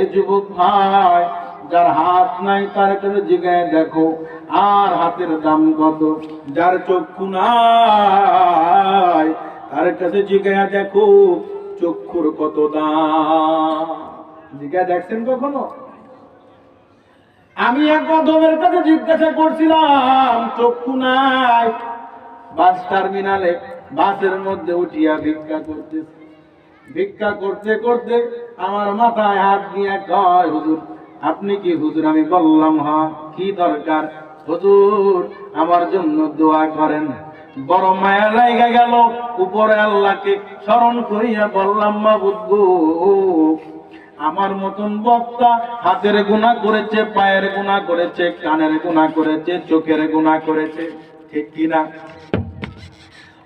এ যুবক ভাই, যার হাত নাই তার কাছে জিগায় দেখো? আর হাতের দাম কত? যার চক্ষু নাই, তার কাছে জিগায় দেখো, চক্ষুর কত দাম? জিগায় দেখছেন কখনো? আমি এক গধমের কাছে জিজ্ঞাসা করছিলাম, চক্ষু নাই, বাস টার্মিনালে বাসের মধ্যে উঠিয়া ভিক্ষা করতেছে। ভিক্ষা করতে করতে আমার মাথায় হাত নিয়ে কয়, হুজুর, আপনি কি হুজুর আমি বললাম হ্যাঁ কি দরকার? হুজুর, আমার জন্য দোয়া করেন। বড় মায়া লাগা গেল, উপরে আল্লাহকে স্মরণ করিয়া বললাম বুদ্ধ, আমার মতন বক্তা হাতের গুণা করেছে, পায়ের গুণা করেছে, কানের গুণা করেছে, চোখের গুণা করেছে। ঠিক কিনা?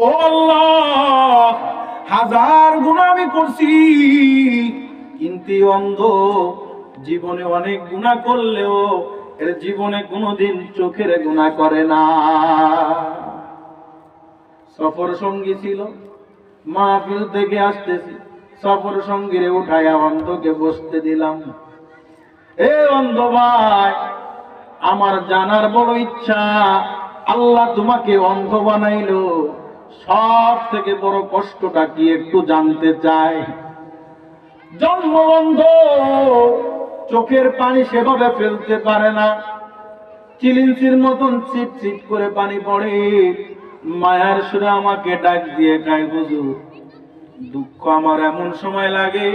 ও আল্লাহ হাজার গুণা আমি করছি। কিন্তু অন্ধ জীবনে অনেক গুণা করলেও এর জীবনে কোনোদিন চোখের গুণা করে না। সফর সঙ্গী ছিল মা মাহফিল থেকে আসতেছি, সফর সঙ্গীরে উঠাইয়া অন্ধকে বসতে দিলাম। এ অন্ধ ভাই, আমার জানার বড় ইচ্ছা, আল্লাহ তোমাকে অন্ধ বানাইলো। সব থেকে বড় কষ্টটা কি একটু জানতে চাই? জন্মবন্ধ, চোখের পানি সেভাবে ফেলতে পারে না। চিলিঞ্চির মতন চিপ চিপ করে পানি পড়ে। মায়ার সুরে আমাকে ডাক দিয়ে গায় হুজুর, দুঃখ আমার এমন সময় লাগে।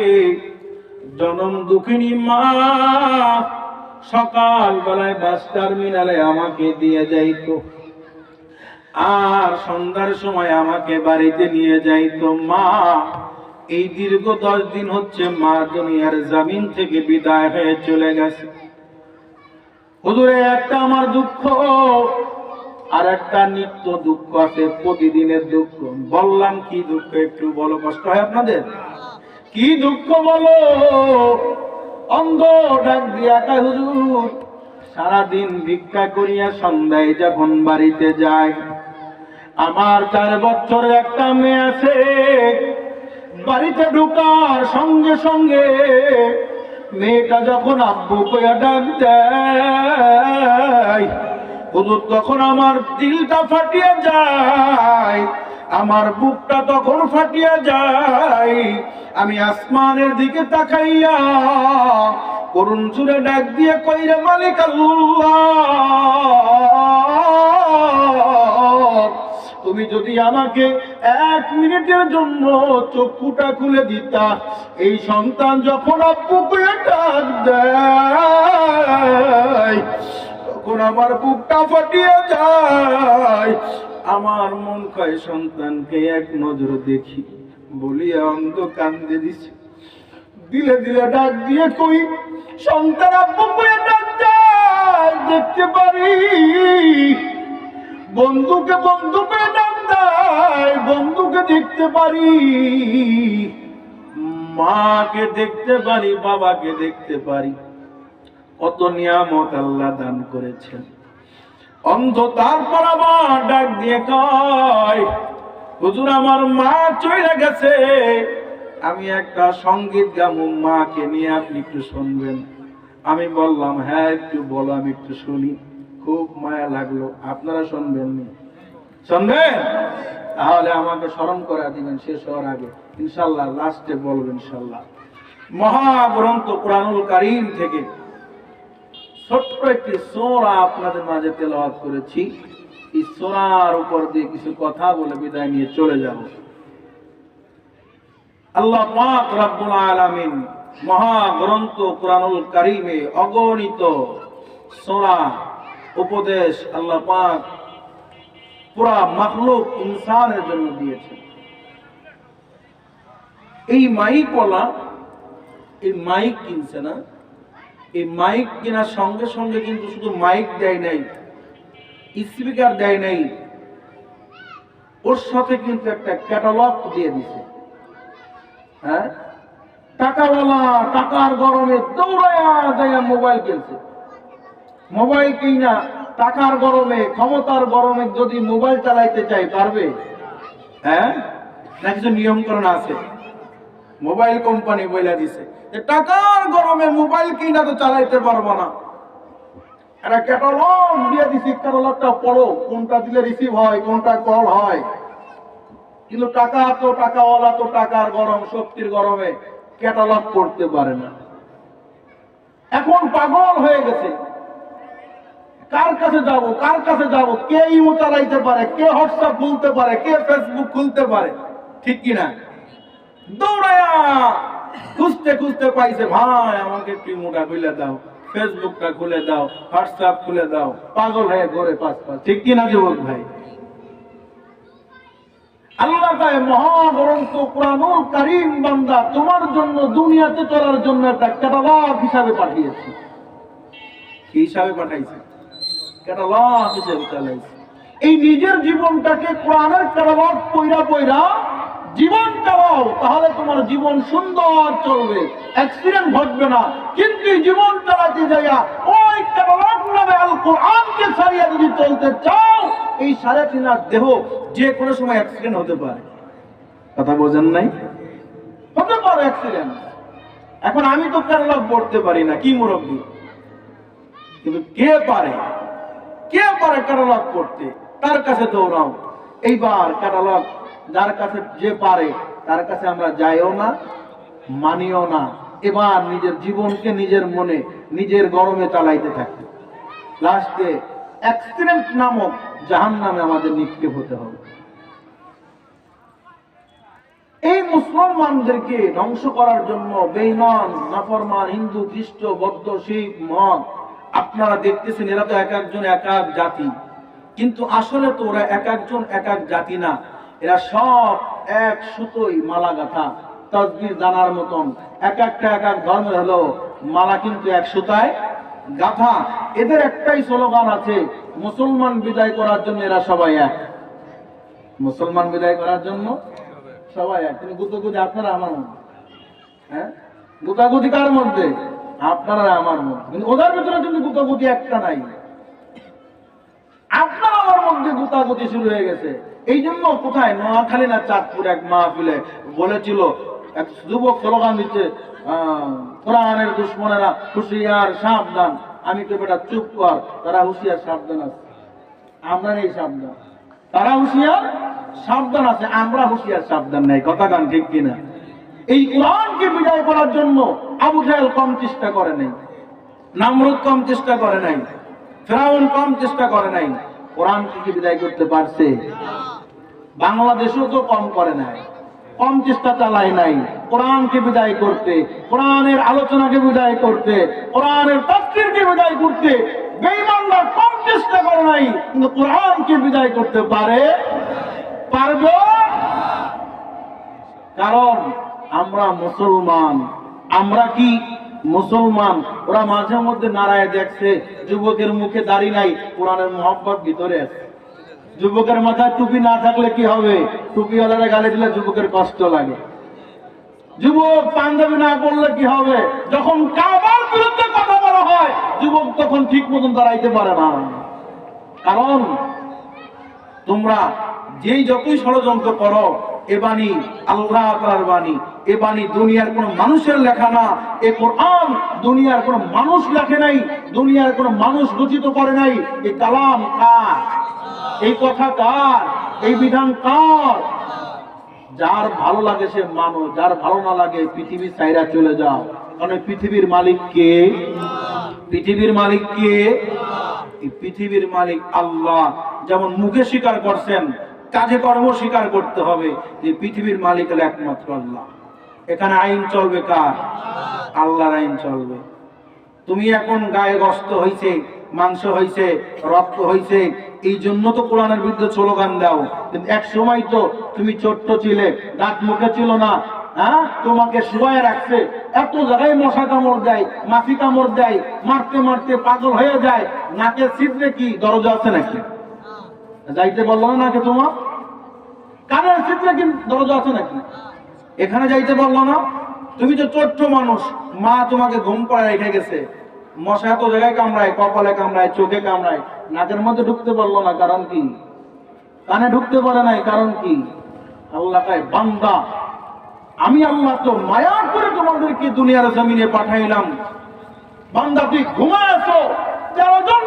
জনম দুঃখিনী মা সকাল বেলায় বাস টার্মিনালে আমাকে দিয়ে যাইতো। আর সন্ধ্যার সময় আমাকে বাড়িতে নিয়ে যাইতো মা। এই দীর্ঘ দশ দিন হচ্ছে মা দুনিয়ার জামিন থেকে বিদায় হয়ে চলে গেছে। হুজুরে, একটা আমার দুঃখ, আর একটা নিত্য দুঃখ আছে, প্রতিদিনের দুঃখ। বললাম, কি দুঃখ একটু বলো, কষ্ট হয় আপনাদের? কি দুঃখ বলো? অন্ধ ডাক দিয়া হুজুর, সারাদিন ভিক্ষা করিয়া সন্ধ্যায় যখন বাড়িতে যায় আমার চার বছরের একটা মেয়ে আছে। বাড়িতে ঢুকার সঙ্গে সঙ্গে মেয়েটা যখন আব্বু কইয়া ডাক দেয়, হুজুর, তখন আমার দিলটা ফাটিয়া যায়, আমার বুকটা তখন ফাটিয়া যায়। আমি আসমানের দিকে তাকাইয়া করুণ সুরে ডাক দিয়ে, কইরে মালিক আল্লাহ। তুমি যদি আমাকে এক মিনিটের জন্য চক্ষুটা খুলে দিতা, এই সন্তান যখন আব্বুকে ডাক দেয়, তখন আমার বুকটা ফাটিয়ে যায়। আমার মন কয়, সন্তানকে এক নজর দেখি, বলিয়া অন্ধ কান্দে দিছে। দিলে দিলে ডাক দিয়ে কই, সন্তান আব্বু করে ডাক দেখতে পারি বন্ধুকে বন্ধুকে ডাক দেয় বন্ধুকে দেখতে পারি। মাকে দেখতে পারি, বাবাকে দেখতে পারি। কত নিয়ামত আল্লাহ দান করেছেন। অন্ধ তারপর আবার ডাক দিয়ে কয়, হুজুর, আমার মা চলে গেছে। আমি একটা সংগীত গামু, মাকে নিয়ে আপনি একটু শুনবেন। আমি বললাম হ্যাঁ একটু বলো, আমি একটু শুনি। খুব মায়া লাগল। আপনারা শুনবেন নি। শুনবেন? তাহলে আমাকে স্মরণ করে দিবেন, শেষ হওয়ার আগে। ইনশাল্লাহ, লাস্টে বলবেন ইনশাল্লাহ। মহাগ্রন্থ কোরআনুল কারীম থেকে ছোট্ট একটি সোরা আপনাদের মাঝে তেলাওয়াত করেছি। এই সোরার উপর দিয়ে কিছু কথা বলে বিদায় নিয়ে চলে যাব। আল্লাহ পাক রব্বুল আলামিন মহাগ্রন্থ কোরআনুল কারিমে অগণিত সোরা উপদেশ আল্লাহ পাক পুরা মাখলুক ইনসানের জন্য দিয়েছেন। এই মাইক বলা, এই মাইক কিনছে না? এই মাইক কেনার সঙ্গে সঙ্গে কিন্তু শুধু মাইক দেয় নাই, স্পিকার দেয় নাই, ওর সাথে কিন্তু একটা ক্যাটালগ দিয়ে দিছে। হ্যাঁ? টাকাওয়ালা টাকার গরমে দৌড়ায়া যাইয়া মোবাইল কিনছে। মোবাইল কিনা, টাকার গরমে, ক্ষমতার গরমে যদি মোবাইল চালাইতে চাই, পারবে? হ্যাঁ? না, কিছু নিয়মকরণ আছে? মোবাইল কোম্পানি বইলা দিছে টাকার গরমে মোবাইল কিনা তো চালাইতে পারব না। একটা ক্যাটালগ দিয়ে দিছি ক্যাটালগটা পড়ো, কোনটা দিলে রিসিভ হয়, কোনটা কল হয়। কিন্তু টাকা তো টাকাওয়ালা তো টাকার গরম, শক্তির গরমে ক্যাটালগ পড়তে পারে না। এখন পাগল হয়ে গেছে। কার কাছে যাব, কার কাছে যাব, কে ইমো চালাইতে পারে, কে হোয়াটসঅ্যাপ খুলতে পারে, কে ফেসবুক খুলতে পারে, ঠিক কি না দৌড়ায়া! খুঁজতে খুঁজতে পাইছে, ভাই, আমাকে একটু ইমোটা খুলে দাও ফেসবুকটা খুলে দাও হোয়াটসঅ্যাপ খুলে দাও। পাগল হয়ে ঘরে পাঁচ পাঁচ ঠিক কি না যুবক ভাই? আল্লাহ তাই মহাগ্রন্থ কোরআনুল কারীম, বান্দা, তোমার জন্য, দুনিয়াতে চলার জন্য একটা ক্যাটালগ হিসাবে পাঠিয়েছে। কি হিসাবে পাঠাইছে? এই নিজের জীবনটাকে কোরআনের জীবন চালাও, তাহলে তোমার জীবন সুন্দর চলবে অ্যাক্সিডেন্ট ঘটবে না। কিন্তু জীবন চালাতে যাইয়া ওই নামে আল কোরআনকে যদি চলতে চাও, এই সাড়ে তিন দেহ যে কোনো সময় অ্যাক্সিডেন্ট হতে পারে। কথা বোঝেন নাই? হতে পারে অ্যাক্সিডেন্ট এখন আমি তো ক্যাটালগ পড়তে পারি না, কি মুরব্বী? কিন্তু কে পারে? পারে ক্যাটালগ পড়তে তার কাছে দৌড়াও। এইবার ক্যাটালগ যার কাছে যে পারে, তার কাছে আমরা যাইও না, মানিও না। এবার নিজের জীবনকে নিজের মনে, নিজের গরমে চালাইতে থাকি। লাস্টে অ্যাক্সিডেন্ট নামক জাহান নামে আমাদের নিক্ষেপ হতে হবে। এই মুসলমানদেরকে ধ্বংস করার জন্য বেইমান নাফরমান, হিন্দু, খ্রিস্ট, বৌদ্ধ, শিখ, মদ আপনারা দেখতেছেন এরা তো এক একজন এক এক জাতি। কিন্তু আসলে তো ওরা এক একজন এক এক জাতি না। এরা সব এক সুতোই মালা গাথা তসবির দানার মতন। এক একটা এক এক ধর্মের হলো মালা কিন্তু এক সুতায় গাথা। এদের একটাই স্লোগান আছে, মুসলমান বিদায় করার জন্য এরা সবাই এক। মুসলমান বিদায় করার জন্য সবাই এক। কিন্তু গুতগুতি আপনারা আমার হ্যাঁ? গুতাগুতি কার মধ্যে? আপনারা আমার মধ্যে। কিন্তু ওদের ভিতরে কিন্তু গুতাগুতি একটা নাই। আপনার আমার মধ্যে গুতাগুতি শুরু হয়ে গেছে। এই জন্য কোথায়? নোয়াখালী না চাঁদপুর এক মাহফিলে বলেছিল, এক যুবক স্লোগান দিচ্ছে কোরআনের দুশ্মনেরা হুশিয়ার, সাবধান। আমি তো বেটা চুপ কর, তারা হুশিয়ার, সাবধান আছে। আমরা নেই সাবধান। তারা হুশিয়ার, সাবধান আছে, আমরা হুশিয়ার, সাবধান নেই। কথা গান ঠিক কিনা? এই কোরআনকে বিদায় করার জন্য? আবু জাহেল কম চেষ্টা করে নাই। নামরুদ কম চেষ্টা করে নাই। ফেরাউন কম চেষ্টা করে নাই। কোরআনকে কি বিদায় করতে পারছে? বাংলাদেশেও তো কম করে নাই। কম চেষ্টা চালায় নাই। কোরআনকে বিদায় করতে, কোরআনের আলোচনাকে বিদায় করতে, কোরআনের তাফসীরকে বিদায় করতে বেঈমানরা কম চেষ্টা করে নাই। কিন্তু কোরআনকে বিদায় করতে পারে? পারবে? কারণ আমরা মুসলমান। আমরা কি মুসলমান? ওরা মাঝে মধ্যে নারায় দেখছে, যুবকের মুখে দাড়ি নাই, কোরআনের মোহাম্মত ভিতরে আছে। যুবকের মাথায় টুপি না থাকলে কি হবে? টুপিওয়ালারা গালি দিলে যুবকের কষ্ট লাগে। যুবক পাঞ্জাবি না পড়লে কি হবে? যখন কাবার বিরুদ্ধে কথা বলা হয়, যুবক তখন ঠিক মতন দাঁড়াইতে পারে না। কারণ তোমরা যেই যতই ষড়যন্ত্র করো এ বাণী, আল্লাহ তাআলার বাণী। এ বাণী দুনিয়ার কোনো মানুষের লেখা না। এ কোরআন দুনিয়ার কোনো মানুষ লেখে নাই, দুনিয়ার কোনো মানুষ রচিত করে নাই। এই কালাম কার? এই কথা কার? এই বিধান কার? যার ভালো লাগে সে মানো যার ভালো না লাগে পৃথিবীর চাইরা চলে যাও। কারণ পৃথিবীর মালিক কে? পৃথিবীর মালিক কে? পৃথিবীর মালিক আল্লাহ। যেমন মুখে স্বীকার করছেন কাজে কর্ম স্বীকার করতে হবে। যে পৃথিবীর মালিক হলো একমাত্র আল্লাহ। এখানে আইন চলবে কার? আল্লাহর আইন চলবে। তুমি এখন গায়ে গস্ত হইছে, মাংস হইছে, রক্ত হইছে, এই জন্য তো কোরআনের বিরুদ্ধে স্লোগান দাও। কিন্তু এক সময় তো তুমি ছোট্ট ছিলে, দাঁত মুখে ছিল না হ্যাঁ? তোমাকে শুয়ে রাখছে। এত জায়গায় মশা কামড় দেয়, মাছি কামড় দেয়, মারতে মারতে পাগল হয়ে যায়। নাকে ছিদ্রে কি দরজা আছে নাকি? যাইতে বলল না নাকি তোমার? কানের ছিদ্রে কি দরজা আছে নাকি? এখানে যাইতে পারল না? তুমি তো ছোট্ট মানুষ। মা তোমাকে ঘুম পাড়ায় রেখে গেছে। মশা এত জায়গায় কামড়ায়, কপালে কামড়ায়, চোখে কামড়ায়, নাকের মধ্যে ঢুকতে পারল না, কারণ কি? কানে ঢুকতে পারে নাই, কারণ কি? আল্লাহ বান্দা। আমি আল্লাহ তো মায়া করে তোমাদেরকে দুনিয়ার জমিনে পাঠাইলাম। বান্দা তুই ঘুমায় আছো। তেরো জন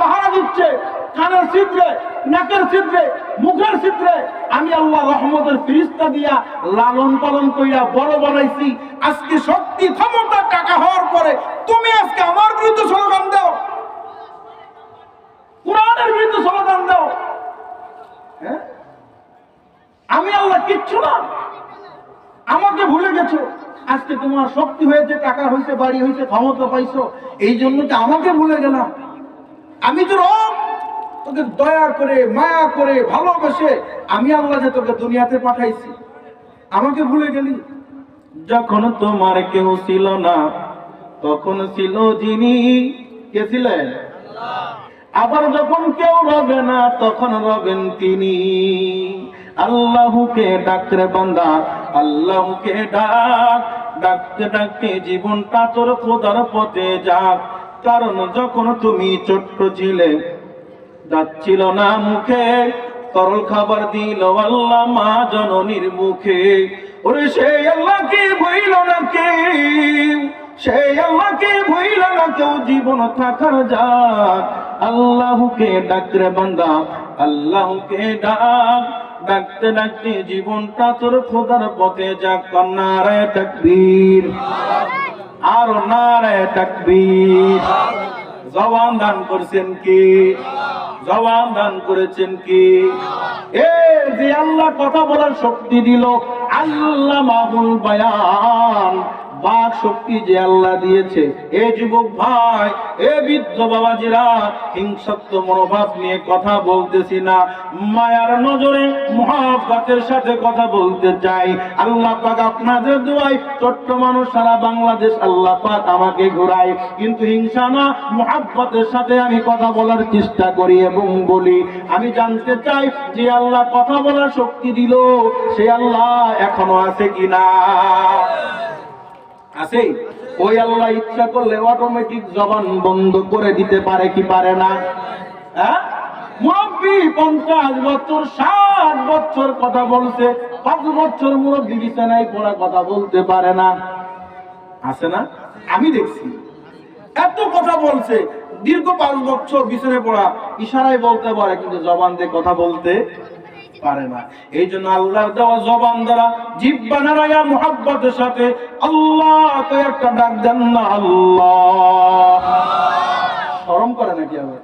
পাহারা দিচ্ছে। কানের ছিদ্রে, নাকের ছিদ্রে, মুখের ছিদ্রে, আমি আল্লাহ রহমতের ফিরিস্তা দিয়া লালন পালন কইরা বড় বানাইছি। আজকে শক্তি ক্ষমতা টাকা হওয়ার পরে তুমি আজকে আমার বিরুদ্ধে স্লোগান দাও। কোরআনের বিরুদ্ধে স্লোগান দাও। হ্যাঁ? আমি আল্লাহ কিচ্ছু না। আমাকে ভুলে গেছো। আজকে তোমার শক্তি হয়েছে, টাকা হয়েছে, বাড়ি হয়েছে, ক্ষমতা পাইছো। এই জন্য আমাকে ভুলে গেলাম। আমি তো রব। তোকে দয়া করে মায়া করে ভালোবেসে আমি আল্লাহ যে তোকে দুনিয়াতে পাঠাইছি। আমাকে ভুলে গেলি? যখন তোমার কেউ ছিল না তখন ছিল যিনি। কে ছিলেন? আবার যখন কেউ রবে না তখন রবেন তিনি। আল্লাহকে ডাকরে বান্দা আল্লাহকে ডাক। ডাকতে ডাকতে জীবনটা তোর খোদার পথে যাক। কারণ যখন তুমি ছোট্ট ছিলে যাচ্ছিল না মুখে। তরল খাবার দিল আল্লাহ মা জননীর মুখে। ওরে সেই আল্লাহ আল্লাহকে বইল না কেউ? সেই আল্লাহকে ভইল না কেউ? জীবন থাকার যাক আল্লাহকে ডাকরে বান্দা আল্লাহকে ডাক। ডাকতে ডাকতে জীবনটা তোর খোদার পথে যাক নারায় তাকবীর। আর নারায় তাকবীর। জবান দান করছেন কি? জবান দান করেছেন কি? এ যে আল্লাহ কথা বলার শক্তি দিল আল্লাহ মাহুল বায়ান। বাক শক্তি যে আল্লাহ দিয়েছে। এ যুবক ভাই, এ বৃদ্ধ বাবাজিরা হিংসাত্ম মনোভাব নিয়ে কথা বলতেছি না। মায়ার নজরে মহাব্বাতের সাথে কথা বলতে চাই। আল্লাহ পাক আপনাদের দোয়াই ছোট্ট মানুষ সারা বাংলাদেশ আল্লাহ পাক আমাকে ঘোরায়। কিন্তু হিংসা না, মহাব্বতের সাথে আমি কথা বলার চেষ্টা করি এবং বলি। আমি জানতে চাই যে আল্লাহ কথা বলার শক্তি দিল, সে আল্লাহ এখনও আছে কিনা। আছে? ওই আল্লাহ ইচ্ছা করলে অটোমেটিক জবান বন্ধ করে দিতে পারে কি পারে না? হ্যাঁ? মুরব্বী পঞ্চাশ বছর, ষাট বছর কথা বলছে, পাঁচ বছর মুরব্বী বিছানায় পড়া কথা বলতে পারে না। আছে না? আমি দেখছি। এত কথা বলছে, দীর্ঘ পাঁচ বছর বিছানায় পড়া, ইশারায় বলতে পারে, কিন্তু জবান দিয়ে কথা বলতে পারে না। এই জন্য আল্লাহর দেওয়া জবান দ্বারা জিব্বা নারায়া মুহাব্বতের সাথে আল্লাহ তো একটা ডাক দেন না আল্লাহ। শরম করে নাকি আবার?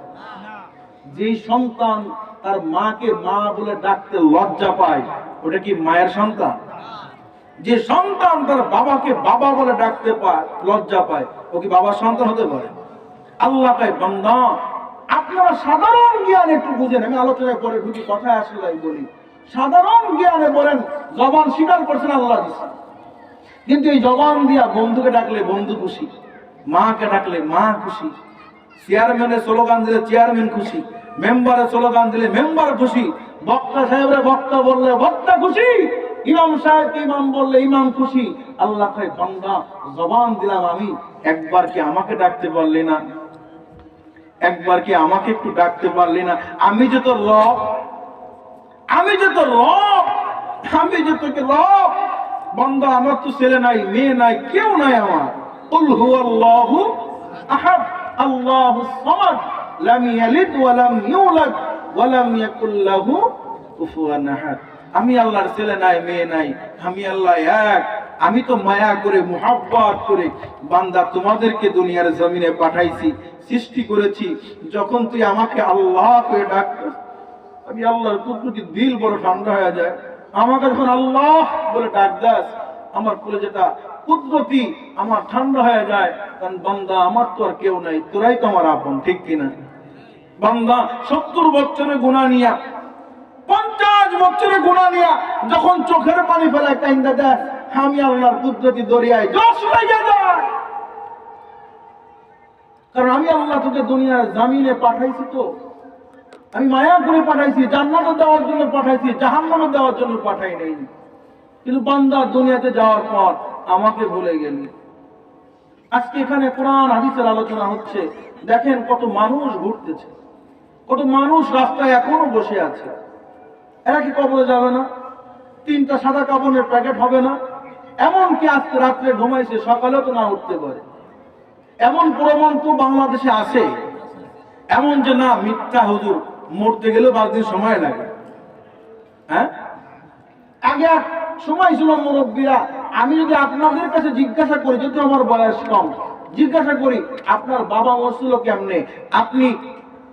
যে সন্তান তার মাকে মা বলে ডাকতে লজ্জা পায়, ওটা কি মায়ের সন্তান? যে সন্তান তার বাবাকে বাবা বলে ডাকতে পায়, লজ্জা পায়, ও কি বাবার সন্তান হতে পারে? আল্লাহ বান্দা আপনারা সাধারণ জ্ঞান একটু বুঝেন, আমি আলোচনা করে ঢুকি, কথায় আসলে বলি। সাধারণ জ্ঞানে বলেন, জবান স্বীকার করছেন আল্লাহ দিচ্ছেন কিন্তু এই জবান দিয়া বন্ধুকে ডাকলে বন্ধু খুশি, মাকে ডাকলে মা খুশি, চেয়ারম্যানের স্লোগান দিলে চেয়ারম্যান খুশি মেম্বারে স্লোগান দিলে মেম্বার খুশি, বক্তা সাহেবরা বক্তা বললে বক্তা খুশি, ইমাম সাহেব ইমাম বললে ইমাম খুশি। আল্লাহ বান্দা, জবান দিলাম আমি, একবার কি আমাকে ডাকতে পারলি না? একবার কি আমাকে একটু ডাকতে পারলি না? আমি যে তোর রব, আমি যে তোর রব, আমি যে তোকে রব। বন্দা, আমার তো ছেলে নাই, মেয়ে নাই, কেউ নাই আমার। হুয়াল্লাহু আহাদ, আল্লাহু সামাদ, লাম ইয়ালিদ ওয়া লাম ইউলাদ ওয়া লাম ইয়াকুল লাহু কুফুয়ান আহাদ। আমি আল্লাহর ছেলে নাই, মেয়ে নাই, আমি আল্লাহ এক। আমি তো মায়া করে, মুহাব্বত করে বান্দা তোমাদেরকে দুনিয়ার জমিনে পাঠাইছি, সৃষ্টি করেছি। যখন তুই আমাকে আল্লাহ করে ডাকতে আমি আল্লাহর কুকুরটি দিল বড় ঠান্ডা হয়ে যায়। আমাকে যখন আল্লাহ বলে ডাক দাস, আমার কোলে যেটা কুদরতি আমার ঠান্ডা হয়ে যায়, কারণ বান্দা আমার তো আর কেউ নাই, তোরাই তো আমার আপন, ঠিক কিনা বান্দা সত্তর বছরের গুণা নিয়া, পঞ্চাশ বছরের গুণা নিয়া যখন চোখের পানি ফেলায় কাইন্দা দেয় আমি আল্লাহর কুদরতি দরিয়ায় দশ লেগে যায়। কারণ আমি আল্লাহ তোকে দুনিয়ার জামিনে পাঠাইছি তো। আমি মায়া করে পাঠাইছি জান্নাতে দেওয়ার জন্য পাঠাইছি জাহান্নামে দেওয়ার জন্য পাঠাই নাই। কিন্তু বান্দা দুনিয়াতে যাওয়ার পর আমাকে ভুলে গেলি। আজকে এখানে কোরআন, হাদিসের আলোচনা হচ্ছে। দেখেন কত মানুষ ঘুরতেছে, কত মানুষ রাস্তায় এখনও বসে আছে। এরা কি কবরে যাবে না? তিনটা সাদা কাপড়ের প্যাকেট হবে না? এমনকি আজকে রাত্রে ঘুমাইছে সকালেও তো না উঠতে পারে। এমন প্রমাণ তো বাংলাদেশে আছে। এমন যে না, মিথ্যা হুজুর, মরতে গেলেও পাঁচ দিন সময় লাগে। হ্যাঁ? আগে সময় ছিল মুরব্বীরা, আমি যদি আপনাদের কাছে জিজ্ঞাসা করি যেহেতু আমার বয়স কম, জিজ্ঞাসা করি, আপনার বাবা মরছিল কেমনে? আপনি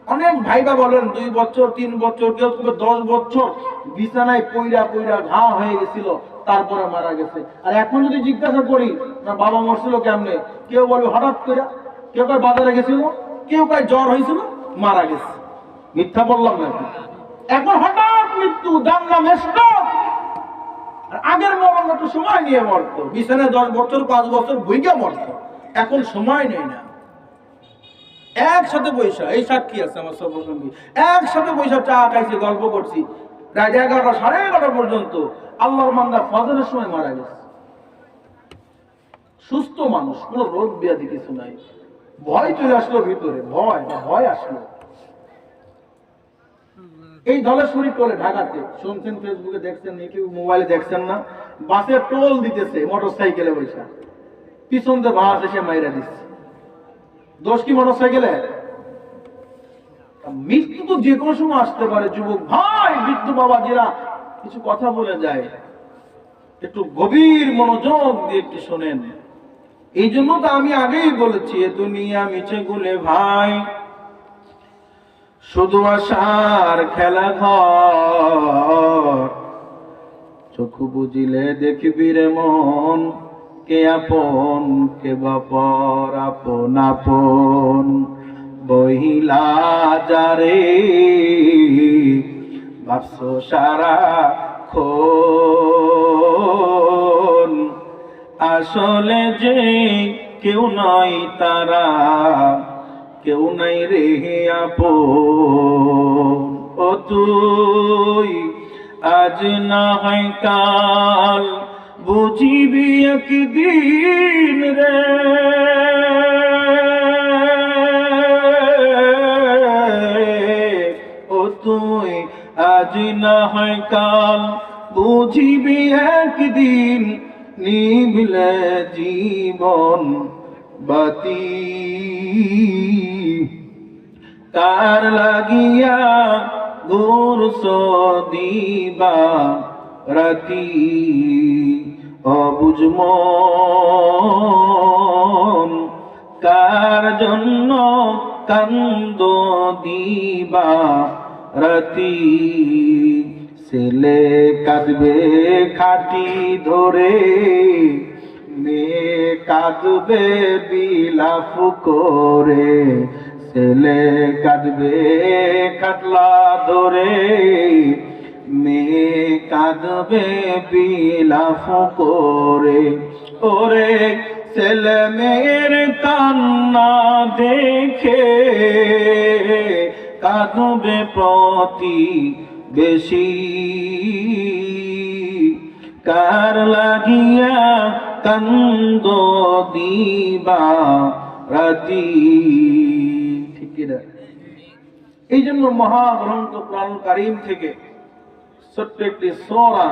অনেক ভাইবা বলেন, দুই বছর, তিন বছর, কেউ দশ বছর বিছানায় পইরা পইরা ঘা হয়ে গেছিল। তারপরে মারা গেছে। আর এখন যদি জিজ্ঞাসা করি, না, বাবা মরছিল কেমনে? কেউ বলবে, হঠাৎ করে। কেউ কয়, বাজারে গেছিল? কেউ কয়, জ্বর হয়েছিল? মারা গেছে। মিথ্যা বললাম না এখন। হঠাৎ মৃত্যু দাঙ্গা আগের মরণ একটু সময় নিয়ে মরতো। বিছানায় দশ বছর, পাঁচ বছর বইগা মরতো। এখন সময় নেই না। একসাথে পয়সা এই সাক্ষী আছে আমার সব একসাথে পয়সা চা খাইছি, গল্প করছি। রাত এগারোটা সাড়ে এগারোটা পর্যন্ত আল্লাহর মান্দা ফজরের সময় মারা গেছে। সুস্থ মানুষ, কোনো রোগ ব্যাধি কিছু নাই। ভয় চলে আসলো ভিতরে, ভয় ভয় আসলো। এই ধলেশ্বরী টোলে ঢাকাতে, শুনছেন ফেসবুকে দেখছেন ইউটিউব মোবাইলে দেখছেন না? বাসে টোল দিতেছে মোটর সাইকেলে বৈশা পিছন দিয়ে বাস এসে মাইরা দিচ্ছে। দোষ কি মোটর সাইকেলে মৃত্যু তো যে কোনো সময় আসতে পারে, যুবক ভাই মৃত্যু বাবা যেরা কিছু কথা বলে যায়। একটু গভীর মনোযোগ দিয়ে একটু শোনেন। এই জন্য তো আমি আগেই বলেছি, এ দুনিয়া মিছে গুলে ভাই। শুধু আশার খেলা ঘর। চক্ষু বুঝিলে দেখবি রে মন, কে আপন, কে বাপর, আপন আপন। বহিলা যারে, ভাবছ সারা খন আসলে যে কেউ নয় তারা, কেউ নাই রে আপন। ও তুই, আজ না হয় কাল বুঝিবি একদিন রে। আজ না হয় কাল, বুঝিবি একদিন নিবিলে জীবন বাতি। কার লাগিয়া গুরস দিবা রাতি? অবুঝ মন, কার জন্য কান্দ দিবা? রাতি ছেলে কাঁদবে খাটি ধরে, মেয়ে কাঁদবে বিলাপ করে, ছেলে কাঁদবে খাটলা ধরে, মেয়ে কাঁদবে বিলাপ করে। ওরে ছেলে মেয়ের কান্না দেখে কাঁদবে প্রতি বেশি। কার লাগিয়া কান্দ দিবা রাতি? ঠিক এই জন্য মহাগ্রন্থ প্রাণ কারিম থেকে ছোট্ট একটি সোরা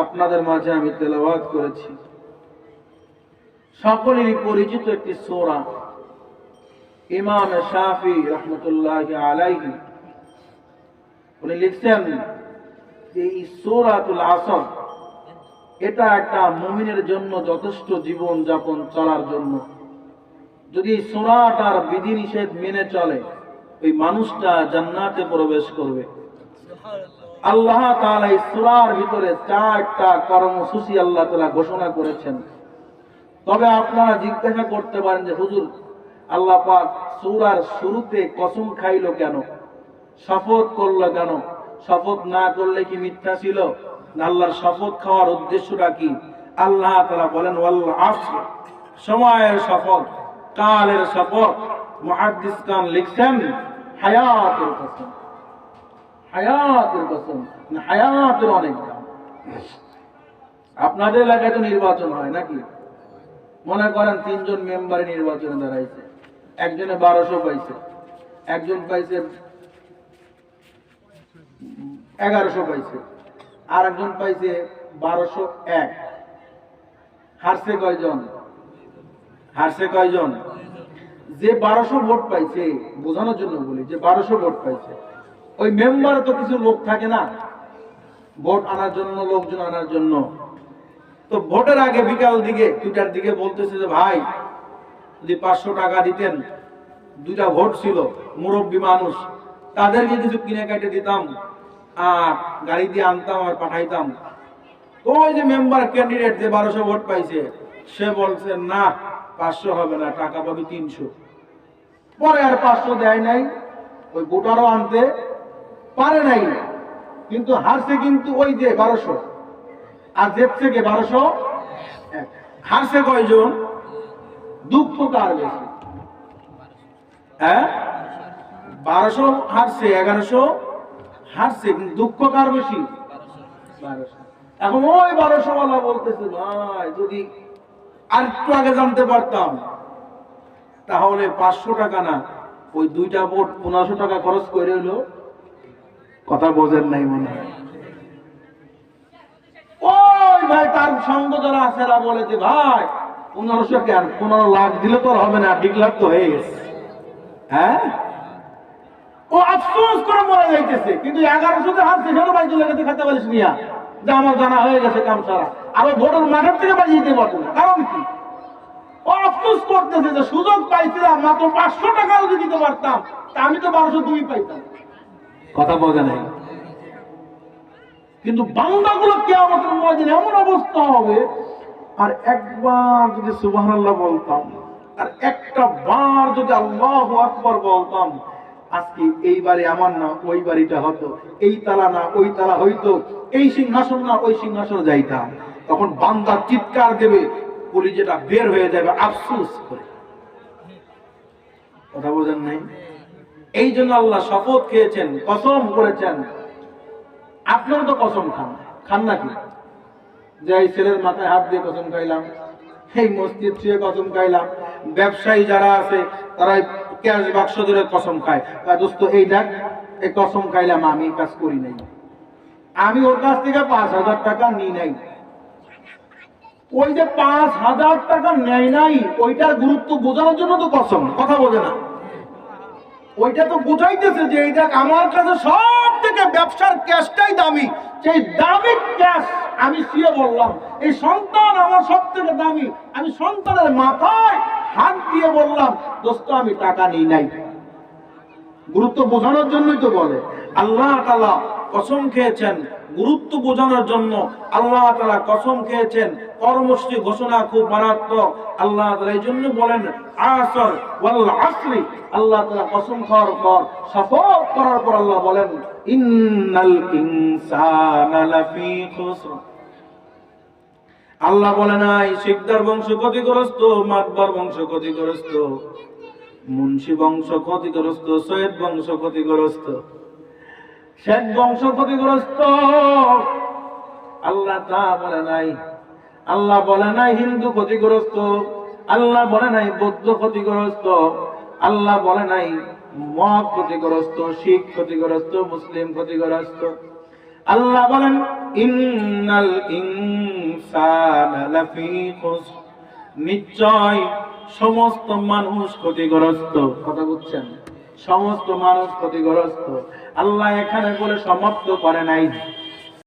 আপনাদের মাঝে আমি তেলাবাদ করেছি। সকলেরই পরিচিত একটি সোরা। ইমাম শাফি রহমতুল্লাহ আলাইহি, উনি লিখছেন যে এই সোরাতুল আসর, এটা একটা মুমিনের জন্য যথেষ্ট জীবন যাপন চলার জন্য। যদি এই সোরাটার বিধি নিষেধ মেনে চলে, ওই মানুষটা জান্নাতে প্রবেশ করবে। আল্লাহ তাআলা এই সূরার ভিতরে চারটা কর্মসূচি আল্লাহ তালা ঘোষণা করেছেন। তবে আপনারা জিজ্ঞাসা করতে পারেন যে, হুজুর আল্লাহ পাক সূরার শুরুতে কসম খাইলো কেন? শপথ করল কেন? শপথ না করলে কি মিথ্যা ছিল? আল্লাহর শপথ খাওয়ার উদ্দেশ্যটা কি? আল্লাহ তাআলা বলেন সময়ের শপথ, কালের শপথ। মুহাদ্দিস খান লিখছেন হায়াতের কসম হায়াতের কসম মানে হায়াতের অনেক আপনাদের এলাকায় তো নির্বাচন হয় নাকি? মনে করেন তিনজন মেম্বারে নির্বাচনে দাঁড়াইছে। একজনে বারোশো পাইছে, একজন পাইছে এগারোশো পাইছে, আর একজন পাইছে বারোশো এক। হারছে কয়জন? হারছে কয়জন? যে বারোশো ভোট পাইছে, বোঝানোর জন্য বলি, যে বারোশো ভোট পাইছে, ওই মেম্বারে তো কিছু লোক থাকে না। ভোট আনার জন্য, লোকজন আনার জন্য। তো ভোটের আগে বিকাল দিকে দুটার দিকে বলতেছে যে, ভাই যদি পাঁচশো টাকা দিতেন, দুইটা ভোট ছিল, মুরব্বী মানুষ, তাদেরকে কিছু কিনে কাটে দিতাম, আর গাড়ি দিয়ে আনতাম আর পাঠাইতাম। ওই যে মেম্বার ক্যান্ডিডেট যে বারোশো ভোট পাইছে, সে বলছে, না, পাঁচশো হবে না, টাকা পাবি তিনশো। পরে আর পাঁচশো দেয় নাই, ওই ভোটারও আনতে পারে নাই, কিন্তু হারছে কিন্তু ওই যে বারোশো, আর জিতছে কে বারোশো? এক। হারছে কয়জন? দুঃখ কার বেশি? হ্যাঁ? বারোশো হারছে, এগারোশো হারছে দুঃখ কার বেশি? এখন ওই বারোশো ওয়ালা বলতেছে, ভাই, যদি আর একটু আগে জানতে পারতাম, তাহলে পাঁচশো টাকা না, ওই দুইটা ভোট পনেরোশো টাকা খরচ করে হলো কথা বোঝেন নাই মনে হয়। ওই ভাই, তার সঙ্গ যারা আছে বলে যে, ভাই পনেরোশো কেন পনেরো লাখ দিলে তো হবে না ঠিক লাখ তো হয়ে গেছে। হ্যাঁ? ও আফসোস করে মরে যাইতেছে, কিন্তু এগারোশোতে হারছে সেটা বাড়ি চলে গেছে খেতে পারিস নিয়া যে আমার জানা হয়ে গেছে কাম সারা। আর ওই ভোটের মাঠের থেকে বাড়ি যেতে পারতো না। কারণ কি? ও আফসোস করতেছে যে সুযোগ পাইছিলাম, মাত্র পাঁচশো টাকা যদি দিতে পারতাম, তা আমি তো বারোশো দুই পাইতাম। কথা বোঝে নাই। কিন্তু বান্দাগুলো ময়দানে এমন অবস্থা হবে আর একবার যদি সুবহানাল্লাহ বলতাম, আর একটা বার যদি আল্লাহ আকবার বলতাম, আজকে এই বাড়ি আমার না, ওই বাড়িটা হতো, এই তালা না, ওই তালা হইতো, এই সিংহাসন না, ওই সিংহাসনে যাইতাম। তখন বান্দা চিৎকার দেবে, কলিজাটা বের হয়ে যাবে আফসুস করে। কথা বোঝেন নাই? এই জন্য আল্লাহ শপথ খেয়েছেন, কসম করেছেন। আপনারা তো কসম খান খান নাকি? যে এই ছেলের মাথায় হাত দিয়ে কসম খাইলাম, এই মসজিদ ছুঁয়ে কসম খাইলাম, ব্যবসায়ী যারা আছে তারা ক্যাশ বাক্স ধরে কসম খায়। তা দোস্ত, এই দেখ, এই কসম খাইলাম আমি কাজ করি নাই। আমি ওর কাছ থেকে পাঁচ হাজার টাকা নিই নাই। ওই যে পাঁচ হাজার টাকা নেয় নাই, ওইটার গুরুত্ব বোঝানোর জন্য তো কসম, কথা বোঝে না। ওইটা তো বুঝাইতেছে যে এই দেখ আমার কাছে সব থেকে ব্যবসার ক্যাশটাই দামি। সেই দামি ক্যাশ আমি শুয়ে বললাম, এই সন্তান আমার সব থেকে দামি। আমি সন্তানের মাথায় হাত দিয়ে বললাম, দোস্ত, আমি টাকা নিই নাই। গুরুত্ব বোঝানোর জন্যই তো বলে। আল্লাহ তালা কসম খেয়েছেন গুরুত্ব বোঝানোর জন্য আল্লাহ তালা কসম খেয়েছেন। কর্মসূচি ঘোষণা খুব মারাত্মক। আল্লাহ তালা এই জন্য বলেন, আসর ওয়াল আসরি। আল্লাহ তালা কসম খাওয়ার পর, শপথ করার পর আল্লাহ বলেন, ইন্নাল ইনসানা আল্লাহ বলে নাই, শিকদার বংশ ক্ষতিগ্রস্ত মাতবার বংশ ক্ষতিগ্রস্ত। মুন্সি বংশ ক্ষতিগ্রস্ত, সৈয়দ বংশ ক্ষতিগ্রস্ত। শেখ বংশ ক্ষতিগ্রস্ত আল্লাহ তা বলে নাই। আল্লাহ বলে নাই হিন্দু ক্ষতিগ্রস্ত। আল্লাহ বলে নাই বৌদ্ধ ক্ষতিগ্রস্ত। আল্লাহ বলে নাই মদ ক্ষতিগ্রস্ত, শিখ ক্ষতিগ্রস্ত, মুসলিম ক্ষতিগ্রস্ত। আল্লাহ বলেন, ইন্নাল ইনসানা লাফি খুসর নিশ্চয় সমস্ত মানুষ ক্ষতিগ্রস্ত। কথা বুঝছেন? সমস্ত মানুষ ক্ষতিগ্রস্ত। আল্লাহ এখানে বলে সমাপ্ত করে নাই।